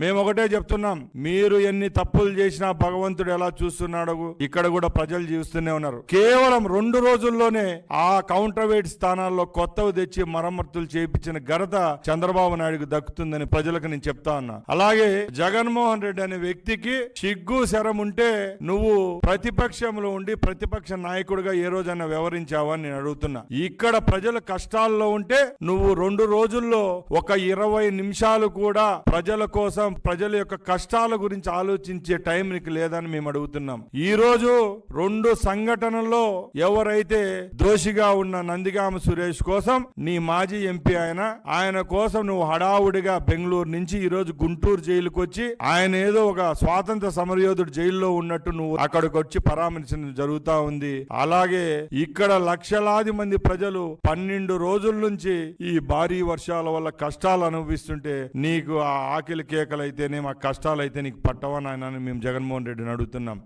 మేము ఒకటే చెప్తున్నాం మీరు ఎన్ని తప్పులు చేసినా భగవంతుడు ఎలా చూస్తున్నాడు ఇక్కడ కూడా ప్రజలు జీవిస్తూనే ఉన్నారు. కేవలం రెండు రోజుల్లోనే ఆ కౌంటర్ వెయిట్ స్థానాల్లో కొత్తవి తెచ్చి మరమ్మతులు చేయించిన ఘనత చంద్రబాబు నాయుడుకు దక్కుతుందని ప్రజలకు నేను చెప్తా ఉన్నా. అలాగే జగన్మోహన్ రెడ్డి అనే వ్యక్తికి సిగ్గు శరం ఉంటే నువ్వు ప్రతిపక్షంలో ఉండి ప్రతిపక్ష నాయకుడిగా ఏ రోజైనా వ్యవహరించావా నేను అడుగుతున్నా. ఇక్కడ ప్రజల కష్టాల్లో ఉంటే నువ్వు రెండు రోజుల్లో ఒక ఇరవై నిమిషాలు కూడా ప్రజల కోసం ప్రజల యొక్క కష్టాల గురించి ఆలోచించే టైం నీకు లేదని మేము అడుగుతున్నాం. ఈ రోజు రెండు సంఘటనల్లో ఎవరైతే దోషిగా ఉన్న నందిగామ సురేష్ కోసం నీ మాజీ ఎంపీ ఆయన ఆయన కోసం నువ్వు హడావుడిగా బెంగళూరు నుంచి ఈ రోజు గుంటూరు జైలుకు వచ్చి ఆయన ఏదో ఒక స్వాతంత్ర సమరయోధుడు జైల్లో ఉన్నట్టు నువ్వు అక్కడికి వచ్చి పరామర్శించడం జరుగుతా ఉంది. అలాగే ఇక్కడ లక్షలాది మంది ప్రజలు పన్నెండు రోజుల నుంచి ఈ భారీ వర్షాల వల్ల కష్టాలు అనుభవిస్తుంటే నీకు ఆ ఆకలి అయితేనే మా అయితే నీకు పట్టవా నాయన అని మేము జగన్మోహన్ రెడ్డిని అడుగుతున్నాం.